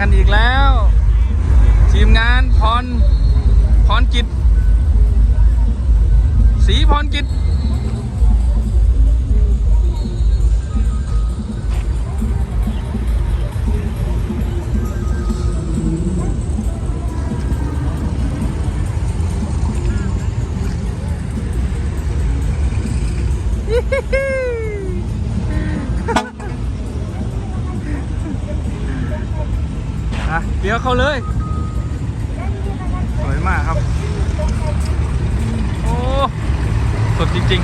กันอีกแล้ว ทีมงานพรพรกิจสีพรกิจ เดี๋ยวเข้าเลย สวยมากครับ โอ้สดจริง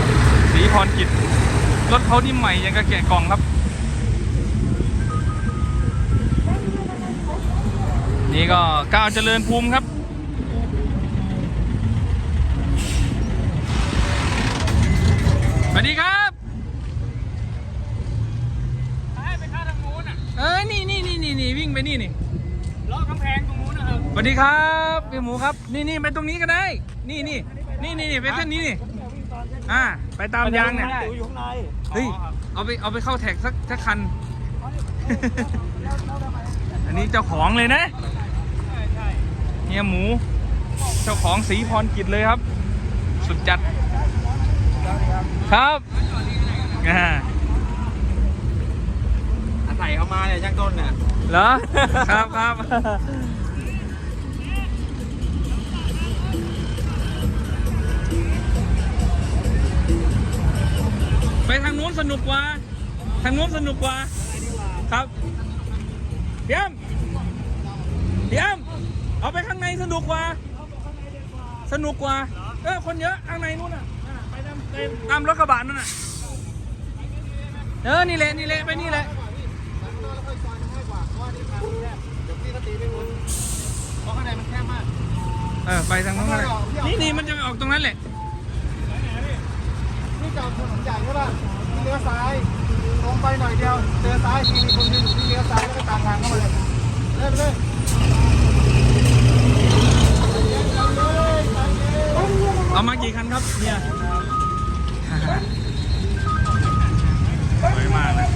ๆ สีพรกิจรถเขานี่ใหม่ยังกระแกะกล่องครับ นี่ก็ก้าวเจริญภูมิครับสวัสดีครับไปข้าทางโน้นอะ เอ้ยนี่นี่นี่นี่นี่วิ่งไปนี่นี่ล้อ กำแพงตรงนู้นนะครับสวัสดีครับพี่หมูครับ นี่นี่ไปตรงนี้ก็ได้ นี่นี่นี่นี่นี่ไปเส้นนี้นี่อ่าไปตามยางเนี่ยอยู่ข้างในเฮ้ยเอาไปเอาไปเข้าแท็กสักสักคัน อันนี้เจ้าของเลยนะใช่ใช่เฮียหมู เจ้าของสีพรกิจเลยครับ สุดจัดครับอ่า อาศัยเขามาเนี่ยช่างต้นเนี่ยเหรอ ครับครับไปทางนู้นสนุกกว่า ทางนู้นสนุกกว่า ครับเดี๋ยมเดี๋ยมเอาไปข้างในสนุกกว่า สนุกกว่า เออ คนเยอะข้างในนู้นอะอะไปตามไปตามรถกระบะนั่นน่ะ เออ นี่แหละ นี่แหละ ไปนี่แหละ เพราะ ข้างในมันแคบมากเออไปทางนู้นก็ได้นี่นี่มันจะออกตรงนั้นแหละนี่จอดถนนใหญ่ใช่ป่ะที่เลี้ยวซ้ายตรงไปหน่อยเดียวเจอซ้ายทีมีคนยืนอยู่ที่เลี้ยวซ้ายแล้วก็ตามทางเข้ามาเลยเล่นเลยเอามากี่คันครับเนี่ยสวยมากนะ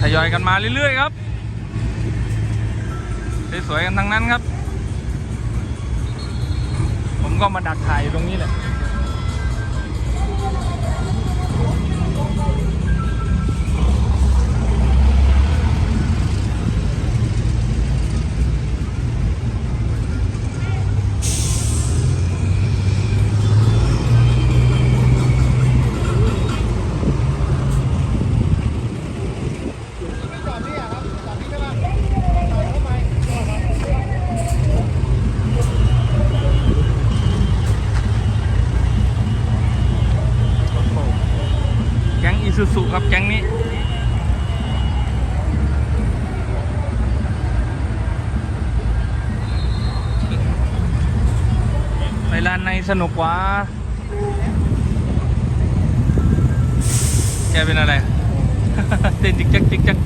ทยอยกันมาเรื่อยๆครับ สวยๆกันทั้งนั้นครับ ผมก็มาดักถ่ายอยู่ตรงนี้แหละ ซูซุครับแก๊งนี้ไปร้านในสนุกกว่า แกเป็นอะไร เต้นจิกจักจิกจัก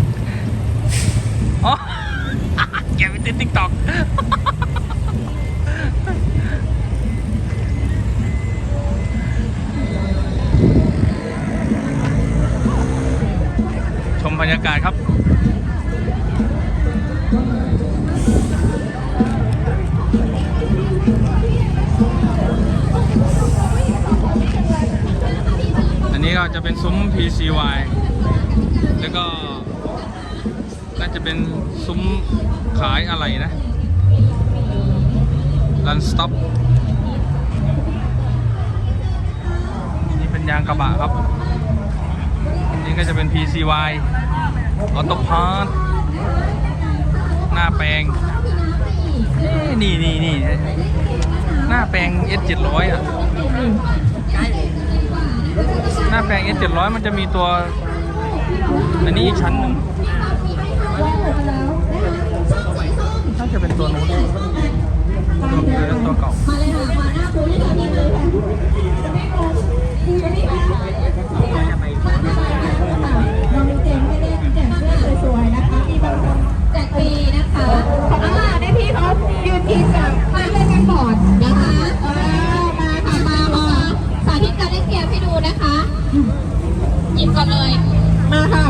อ๋อ แกไปเต้นติ๊กตอก รยากาศครับอันนี้ก็จะเป็นซุ้ม PCY แล้วก็น่าจะเป็นซุ้มขายอะไรนะ Run Stop นี่เป็นยางกระบะครับอันนี้ก็จะเป็น PCY ออโต้พาร์ทหน้าแปลงนี่นี่นี่หน้าแปลง S 700อะหน้าแปลง S 700มันจะมีตัวอันนี้อีกชั้นหนึ่งน่าจะเป็นตัวนู้น หยิบก่อนเลยมาค่ะ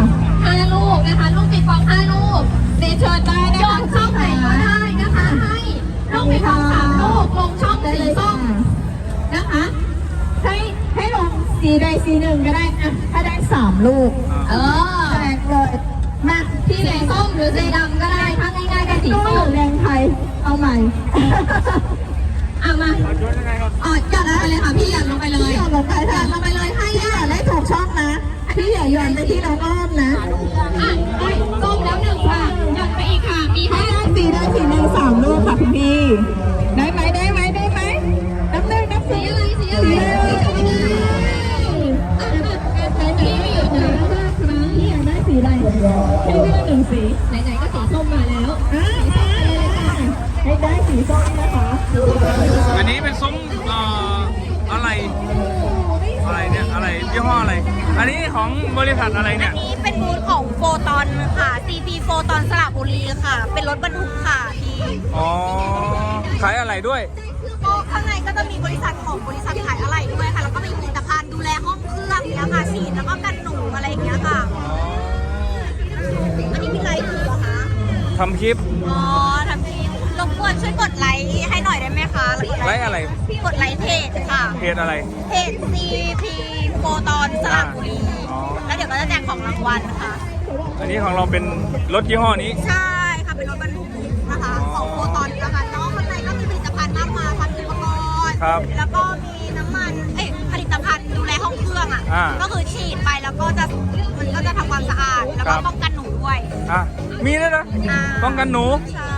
ห้าลูกนะคะ ลูกปิดฟองห้าลูกเดยวเชิญได้นะโยคะนช่องไหนก็ได้นะคะ ให้ลูกปิดฟองสามลูกลงช่องสีเลยส้มนะคะ ให้ให้ลงสีใดสีหนึ่งก็ได้อะถ้าได้สามลูกเออแจกเลยมาพี่สีแดงส้มหรือสีดำก็ได้ถ้าง่ายๆก็สีส้ม แดงไทยเอาใหม่ เอามาเอาโยนยังไงครับอ๋อหย่อนลงไปเลยค่ะพี่หย่อนลงไปเลยหย่อนลงไปหย่อนลงไปเลยให้หย่อนได้ถูกช่องนะ พี่อย่าหย่อนไปที่น้องอ้อมนะอะได้ส้มแล้วหนึ่งค่ะหย่อนไปอีกค่ะ มีให้ได้สีได้สีหนึ่งสามลูกค่ะคุณพี่ได้ไหมได้ไหมได้ไหมนับหนึ่งนับสีอะไรสีอะไรสีอะไรพี่ไม่หยุดนะห้าครั้งพี่อยากได้สีอะไรให้เลือกหนึ่งสี ไหนๆก็สีส้มมาแล้วอะให้ได้สีส้ม มเอ่ออะไรอะไรเนี่ยอะไรยี่ห้ออะไร อันนี้ของบริษัทอะไรเนี่ย นี้เป็นบูธของโฟตอนค่ะ CP โฟตอนสระบุรีค่ะ เป็นรถบรรทุกค่ะพี่อ๋อขายอะไรด้วย ก็ข้างในก็จะมีบริษัทของบริษัทขายอะไหล่ด้วยค่ะ แล้วก็มีผลิตภัณฑ์ดูแลห้องเครื่องเนี้ยค่ะฉีดแล้วก็กันหนูอะไรอย่างเงี้ยค่ะ อันนี้มีไลค์ดูเหรอคะทำคลิป อ๋อทำคลิป รบกวนช่วยกดไลค์ให้หน่อยได้ไหมคะแล้วกดไลค์อะไร กดไลค์เพจค่ะ เพจอะไร เพจ CP โฟตอนสระบุรี อ๋อ แล้วเดี๋ยวก็จะแจกของรางวัลค่ะ อันนี้ของเราเป็นรถยี่ห้อนี้ ใช่ค่ะ เป็นรถบรรทุกนะคะของโฟตอนนะคะแล้วก็ข้างในก็มีผลิตภัณฑ์มากมายค่ะมีอุปกรณ์ครับ แล้วก็มีน้ำมัน เอ๊ะผลิตภัณฑ์ดูแลห้องเครื่องอะ อ่าก็คือฉีดไปแล้วก็จะมันก็จะทำความสะอาด แล้วครัก็บ ป้องกันหนูด้วย อะ มีด้วยนะาป้องกันหนู ใช่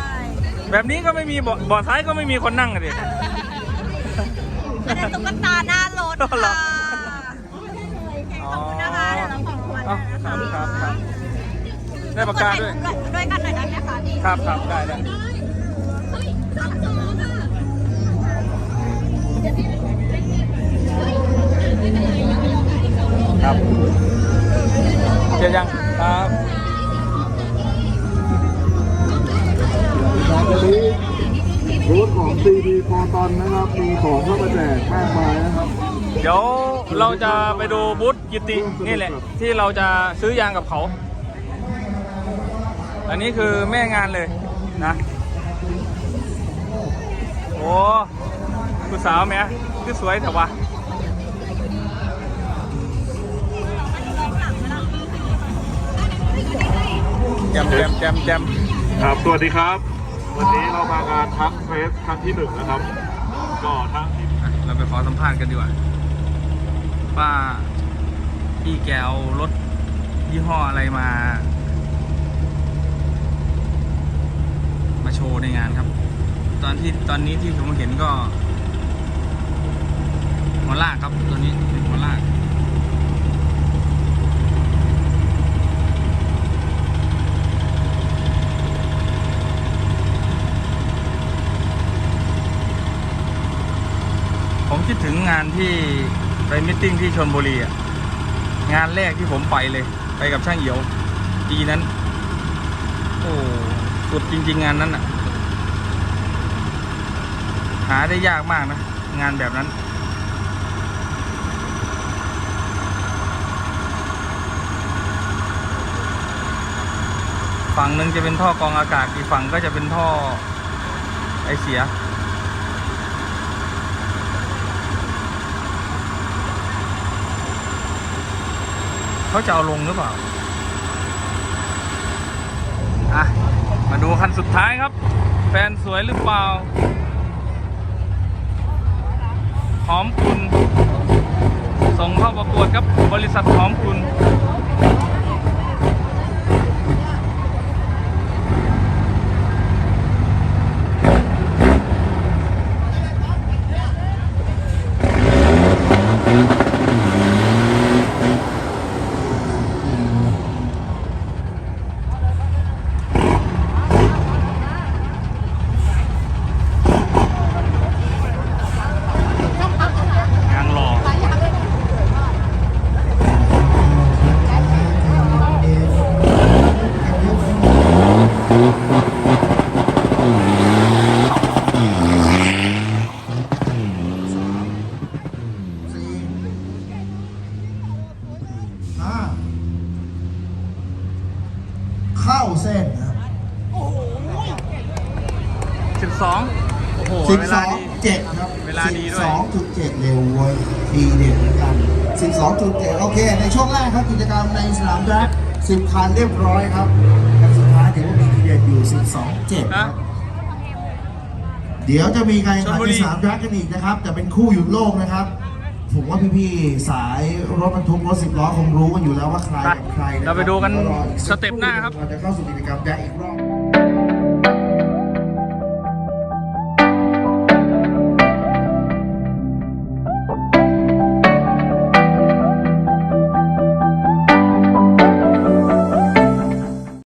แบบนี้ก็ไม่มีเบาะเบาะซ้ายก็ไม่มีคนนั่งอะดิ อันนั้นตุ๊กตาหน้ารถเหรอค่ะขอบคุณนะคะเดี๋ยวเราของรางวัลอ๋อนะคคะรับครับครับได้ปากกาด้วย ด้วยกันหน่อยได้ไหมคะดีครับครับได้ได้ครับเจอยังครับ วันนี้บูธของ CD พอตอนนะครับมีของเข้ามาแจกมากมายนะครับ เดี๋ยวเราจะไปดูบูธกิตินี่แหละ ที่เราจะซื้อยางกับเขา อันนี้คือแม่งานเลยนะ โอ้คุณสาวแม่คือสวยแต่ว่าแจมแจมแจมแจมครับสวัสดีครับ วันนี้เรามางานทักเฟสครั้งที่หนึ่งนะครับ ก็ทั้งอะเราไปขอสัมภาษณ์กันดีกว่าป้าพี่แกเอารถยี่ห้ออะไรมา มาโชว์ในงานครับ ตอนที่ตอนนี้ที่ผมเห็นก็หัวลากครับตัวนี้เป็นหัวลาก ผมคิดถึงงานที่ไปมิทติ้งที่ชนบุรีอะ งานแรกที่ผมไปเลย ไปกับช่างเหี่ยวปีนั้น โอ้สุดจริง ๆ งานนั้นอะ หาได้ยากมากนะ งานแบบนั้น ฝั่งหนึ่งจะเป็นท่อกองอากาศ อีกฝั่งก็จะเป็นท่อไอเสีย เขาจะเอาลงหรือเปล่า อะ มาดูคันสุดท้ายครับ แฟนสวยหรือเปล่า หอมคุณ ส่งเข้าประกวดครับ บริษัทหอมคุณ 12 โอ้โห สิบเวสลาองดี เจ็ดครับเวลาดีด้วย สองจุดเจ็ดเร็วเว้ยดีเด่นเหมือนกันสิบสองจุดเจ็ดโอเค ในช่วงแรกครับกิจกรรมในสนามแรกสิบคันเรียบร้อยครับคันสุดท้ายถือว่ามีทีเด็ดอยู่สิบสองเจ็ดครับ เดี๋ยวจะมีการแข่งขันลสามแรกกันอีกนะครับ แต่เป็นคู่หยุดโลกนะครับ ผมว่าพี่ๆสายรถบรรทุกรถสิบล้อคงรู้กันอยู่แล้วว่าใครกับใครเราไปดูกันสเต็ปหน้าครับจะเข้าสู่กิจกรรมแรกอีกรอบ